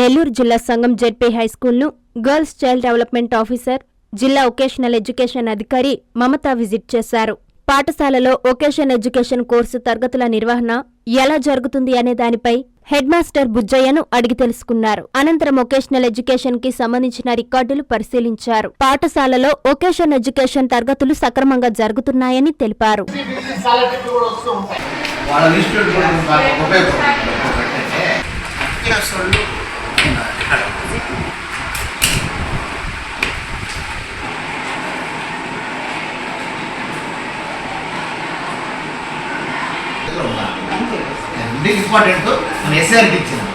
నెల్లూరు జిల్లా సంఘం జెడ్పీ హైస్కూల్ను గర్ల్స్ చైల్డ్ డెవలప్మెంట్ ఆఫీసర్ జిల్లా ఒకేషనల్ ఎడ్యుకేషన్ అధికారి మమత విజిట్ చేశారు. పాఠశాలలో ఒకేషన్ ఎడ్యుకేషన్ కోర్సు తరగతుల నిర్వహణ ఎలా జరుగుతుంది అనే దానిపై హెడ్ మాస్టర్ బుజ్జయ్యను అడిగి తెలుసుకున్నారు. అనంతరం వొకేషనల్ ఎడ్యుకేషన్కి సంబంధించిన రికార్డులు పరిశీలించారు. పాఠశాలలో ఒకేషన్ ఎడ్యుకేషన్ తరగతులు సక్రమంగా జరుగుతున్నాయని తెలిపారు. స్కాలర్షిప్లు ఇంపార్టెంట్ మన ఎస్ఆర్కి ఇచ్చింది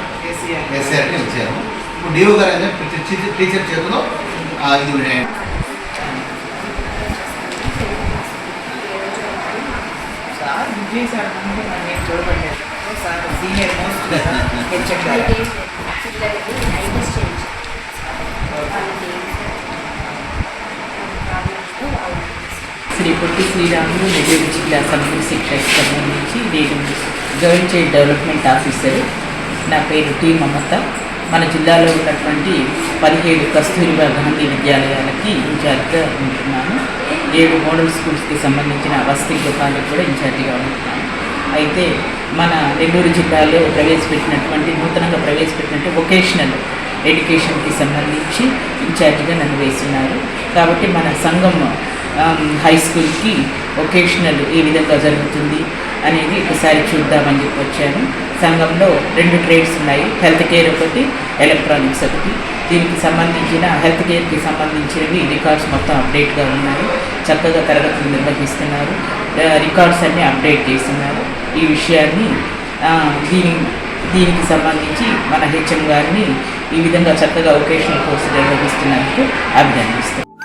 ఎస్ఆర్కి ఇచ్చారు ఇప్పుడు డిఓ గారు అయితే టీచర్ చేతిలో ఆ, ఇది ఉన్నాయి. Sir Vijay sir sir senior most HM Shri Potti Sriramulu Nellore జిల్లా సమగ్ర శిక్షకి సంబంధించి నేను జాయింట్ చైల్డ్ డెవలప్మెంట్ ఆఫీసర్. నా పేరు టి మమత. మన జిల్లాలో ఉన్నటువంటి పదిహేడు కస్తూరిబా గాంధీ విద్యాలయాలకి ఇన్ఛార్జ్గా ఉంటున్నాను. ఏడు మోడల్ స్కూల్స్కి సంబంధించిన వసతి గృహాలకు కూడా ఇన్ఛార్జిగా ఉంటున్నాను. అయితే మన నెల్లూరు జిల్లాలో ప్రవేశపెట్టినటువంటి నూతనంగా ప్రవేశపెట్టినట్టు వొకేషనల్ ఎడ్యుకేషన్కి సంబంధించి ఇన్ఛార్జిగా నన్ను వేస్తున్నారు. కాబట్టి మన సంఘం హై స్కూల్కి వొకేషనల్ ఏ విధంగా జరుగుతుంది అనేది ఒకసారి చూద్దామని చెప్పి వచ్చాను. సంఘంలో రెండు ట్రేడ్స్ ఉన్నాయి. హెల్త్ కేర్ ఒకటి ఎలక్ట్రానిక్స్ ఒకటి. దీనికి సంబంధించిన హెల్త్ కేర్కి సంబంధించినవి రికార్డ్స్ మొత్తం అప్డేట్గా ఉన్నాయి. చక్కగా తరగతులు నిర్వహిస్తున్నారు. రికార్డ్స్ అన్నీ అప్డేట్ చేస్తున్నారు. ఈ విషయాన్ని దీని దీనికి సంబంధించి మన హెచ్ఎం గారిని ఈ విధంగా చక్కగా ఒకేషనల్ కోర్సు నిర్వహిస్తున్నందుకు అభినందిస్తాను